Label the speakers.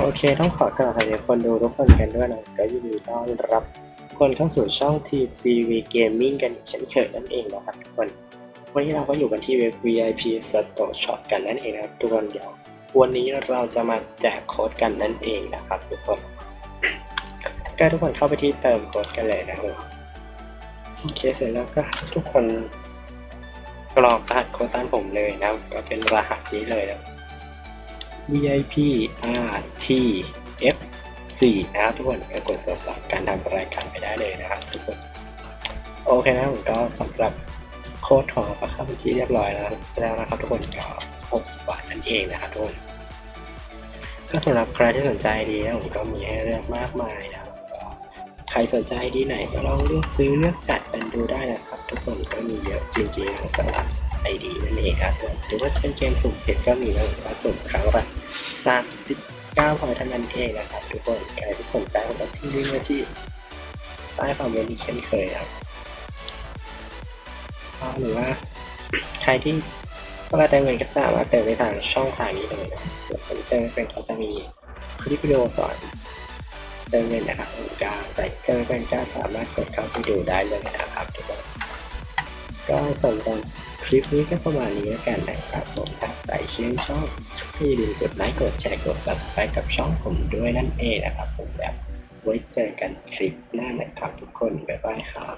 Speaker 1: โอเคต้องขอกราบสวัสดีคนดูทุกคนกันด้วยนะก็ยินดีต้อนรับคนเข้าสู่ช่อง TCV Gaming กันอีกเช่นเคยนั่นเองนะครับทุกคน วันนี้เราก็อยู่กันที่เว็บ VIP Store Shop กันนั่นเองนะครับทุกคนเดี๋ยววันนี้เราจะมาแจกโค้ดกันนั่นเองนะครับทุกคนก็ทุกคนเข้าไปที่เติมโค้ดกันเลยนะครับโอเคเสร็จแล้วก็ทุกคนกรอกรหัสโค้ดตามผมเลยนะก็เป็นรหัสนี้เลยนะ VIP RT F 4นะครับทุกคนก็กดตรวจสอบการทำรายการไปได้เลยนะครับทุกคน โอเคนะผมก็สำหรับโค้ดของเราก็เข้าบัญชีเรียบร้อยแล้วแล้วนะครับทุกคนก็6บาทนั่นเองนะครับทุกคนก็สำหรับใครที่สนใจดีนะผมก็มีให้เลือกมากมายนะครับใครสนใจดีไหนก็ลองเลือกซื้อเลือกจัดกันดูได้นะครับ ทุกคนก็มีเยอะจริงๆสำหรับไอดีนั่นเองครับหรือว่าจะเป็นเกมสุ่มเพชรก็มีนะผมก็สุ่มครั้งละ 39พอยเท่านั้นเองนะครับทุกคนใครที่สนใจผมก็ทิ้งลิงก์ไว้ที่ใต้คอมเมนต์ที่เช่นเคยครับหรือว่าใครที่เวลาเติมเงินก็สามารถเติมได้ทางช่องทางนี้เลยนะส่วนคนเติมเป็นเขาจะมีคลิปวิดีโอสอนเติมเงินนะครับกางแต่เติมเป็นก็สามารถกดเข้าไปดูได้เลยนะครับทุกคนก็สำหรับคลิปนี้ก็ประมาณนี้แล้วกันนะครับผมถ้า ใครชื่นชอบก็อย่าลืมกดไลค์กดแชร์กด subscribe กับช่องผมด้วยนั่นเองนะครับผมแบบไว้เจอกันคลิปหน้านะครับทุกคน บ๊ายบายครับ